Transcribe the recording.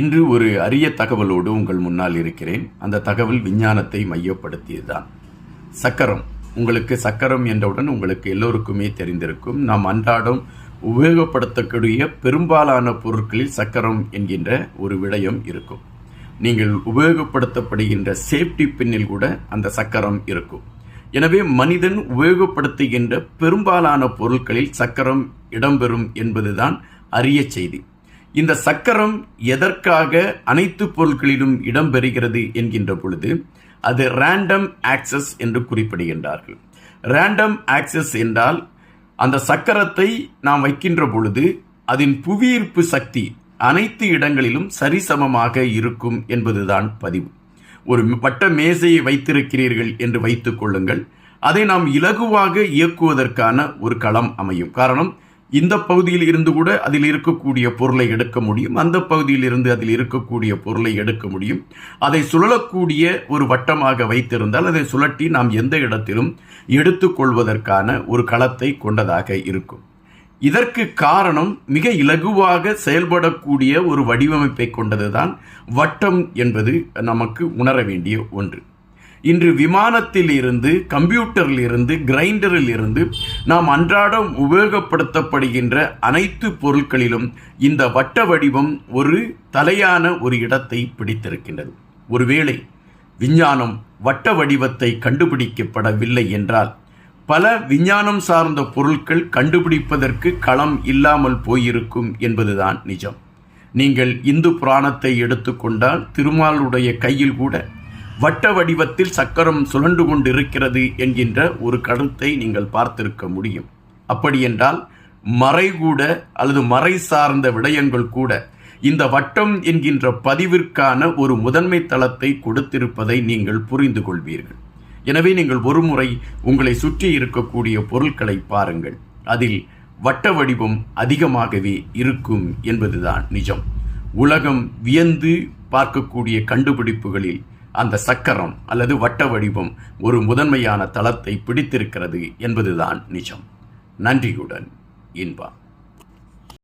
இன்று ஒரு அரிய தகவலோடு உங்கள் முன்னால் இருக்கிறேன். அந்த தகவல் விஞ்ஞானத்தை மையப்படுத்தியதுதான். சக்கரம். உங்களுக்கு சக்கரம் என்றவுடன் உங்களுக்கு எல்லோருக்குமே தெரிந்திருக்கும். நாம் அன்றாடம் உபயோகப்படுத்தக்கூடிய பெரும்பாலான பொருட்களில் சக்கரம் என்கின்ற ஒரு விடயம் இருக்கும். நீங்கள் உபயோகப்படுத்தப்படுகின்ற சேஃப்டி பின்னில் கூட அந்த சக்கரம் இருக்கும். எனவே மனிதன் உபயோகப்படுத்துகின்ற பெரும்பாலான பொருட்களில் சக்கரம் இடம்பெறும் என்பதுதான் அரிய செய்தி. இந்த சக்கரம் எதற்காக அனைத்து பொருட்களிலும் இடம்பெறுகிறது என்கின்ற பொழுது அது ரேண்டம் ஆக்சஸ் என்று குறிப்பிடுகின்றார்கள். ரேண்டம் ஆக்சஸ் என்றால் அந்த சக்கரத்தை நாம் வைக்கின்ற பொழுது அதன் புவியீர்ப்பு சக்தி அனைத்து இடங்களிலும் சரிசமமாக இருக்கும் என்பதுதான் பதிவு. ஒரு வட்ட மேசையை வைத்திருக்கிறீர்கள் என்று வைத்துக் கொள்ளுங்கள். அதை நாம் இலகுவாக இயக்குவதற்கான ஒரு களம் அமையும். காரணம் இந்த பகுதியில் இருந்து கூட அதில் இருக்கக்கூடிய பொருளை எடுக்க முடியும். அந்த பகுதியில் இருந்து அதில் இருக்கக்கூடிய பொருளை எடுக்க முடியும். அதை சுழலக்கூடிய ஒரு வட்டமாக வைத்திருந்தால் அதை சுழட்டி நாம் எந்த இடத்திலும் எடுத்துக்கொள்வதற்கான ஒரு களத்தை கொண்டதாக இருக்கும். இதற்கு காரணம் மிக இலகுவாக செயல்படக்கூடிய ஒரு வடிவமைப்பை கொண்டதுதான் வட்டம் என்பது நமக்கு உணர வேண்டிய ஒன்று. இன்று விமானத்தில் இருந்து கம்ப்யூட்டரில் இருந்து கிரைண்டரில் இருந்து நாம் அன்றாடம் உபயோகப்படுத்தப்படுகின்ற அனைத்து பொருட்களிலும் இந்த வட்ட வடிவம் ஒரு தலையான ஒரு இடத்தை பிடித்திருக்கின்றது. ஒருவேளை விஞ்ஞானம் வட்ட வடிவத்தை கண்டுபிடிக்கப்படவில்லை என்றால் பல விஞ்ஞானம் சார்ந்த பொருட்கள் கண்டுபிடிப்பதற்கு களம் இல்லாமல் போயிருக்கும் என்பதுதான் நிஜம். நீங்கள் இந்து புராணத்தை எடுத்துக்கொண்டால் திருமாலுடைய கையில் கூட வட்ட வடிவத்தில் சக்கரம் சுழண்டு கொண்டிருக்கிறது என்கின்ற ஒரு கருத்தை நீங்கள் பார்த்திருக்க முடியும். அப்படியென்றால் மறை கூட அல்லது மறை சார்ந்த விடயங்கள் கூட இந்த வட்டம் என்கின்ற பதிவிற்கான ஒரு முதன்மை தளத்தை கொடுத்திருப்பதை நீங்கள் புரிந்து கொள்வீர்கள். எனவே நீங்கள் ஒருமுறை உங்களை சுற்றி இருக்கக்கூடிய பொருட்களை பாருங்கள். அதில் வட்ட வடிவம் அதிகமாகவே இருக்கும் என்பதுதான் நிஜம். உலகம் வியந்து பார்க்கக்கூடிய கண்டுபிடிப்புகளில் அந்த சக்கரம் அல்லது வட்ட வடிவம் ஒரு முதன்மையான தளத்தை பிடித்திருக்கிறது என்பதுதான் நிஜம். நன்றியுடன் இன்பா.